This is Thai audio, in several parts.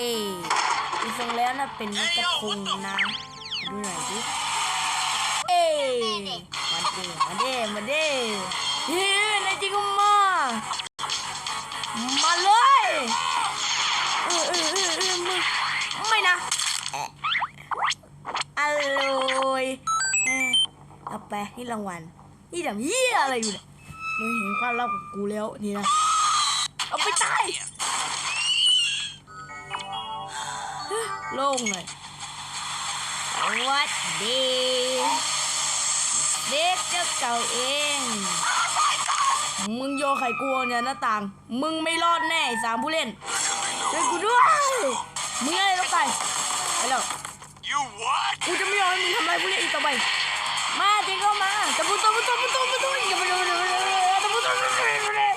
เอ๊ะดูทรงแล้วน่าเป็นนกกระทุงนะดูหน่อยดิเอ๊ะมาเด้มาเด้มาเด้เฮ้ยนายจริงก็มา มาเลยเออเออเออเออมึงไม่นะแอะอร่อยเออเอาไปนี่รางวัลนี่ทำเหี้ยอะไรอยู่เนี่ยมึงเห็นความลับของกูแล้วนี่นะเอาไปตาย โล่งเลยวัดดีเด็กเจ้าเก่าเอง มึงโยนไข่กลัวเนี่ยหน้าต่าง มึงไม่รอดแน่ไอ้สามผู้เล่นช่วยกูด้วยมึงอะไรลงไปไปแล้ว You what? กูจะไม่ยอมให้มึงทำอะไรผู้เล่นอีกต่อไป มาจริงก็มาตะปุตะปุตะปุตะปุตะอย่ามาดูดูดูตะปุตะปุตะปุตะ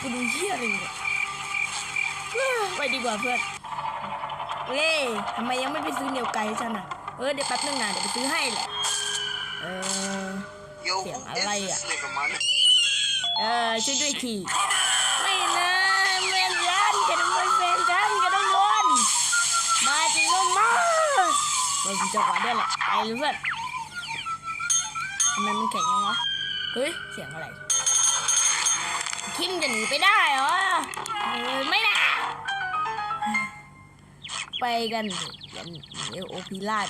กูดูเหี้ยอะไรเนี่ยเฮ้ยไปดีกว่าเพื่อน เล่ทำไมยังไม่ไปซื้อเหนียวไก่ให้ฉันอะเออเดี๋ยวแป๊บนึงนะเดี๋ยวไปซื้อให้แหละเออ Yo, Yeah, who I is like this it. nigga, man? เออช่วยด้วยทีไม่นะแฟนฉันจะต้องเป็นแฟนฉันจะต้องโดนมาจริงก็มาเราจะจังหวะเดียวแหละไปเลยเพื่อนทำไมมันแข็งยังวะเฮ้ยเสียงอะไรคิมจะหนีไปได้เหรอเออไม่นะ ไปกันเอะอย่าหนีเอโอพีลาด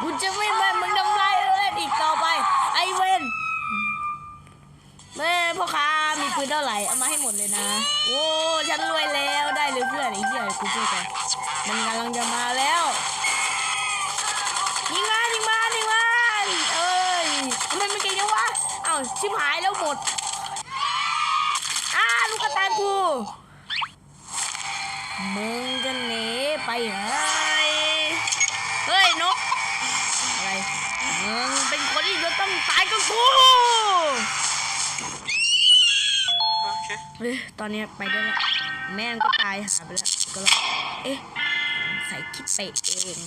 กูจะไม่แมามึงทำลายเล่นอีกต่อไป ไอเวนแม่พ่อค้ามีปืนเท่าไหร่เอามาให้หมดเลยนะ โอ้ฉันรวยแล้วได้เลยเพื่อนไอ้เหี้ยกูช่วยกันมันกำลังจะมาแล้วยิงมายิงมายิงมาเอ้ยทำไมไมันเก่งจังวะเอ้าชิบหายแล้วหมดอ้าลูกกระตายกูมึงจะหนี ไปไหนเฮ้ยนกอะไรมึงเป็นคนที่จะต้องตายกับกู Okay. เอ้ยตอนนี้ไปได้แล้วแม่งก็ตายหาไปแล้วก็เลยเอ๊ะใส่คิดไปเอง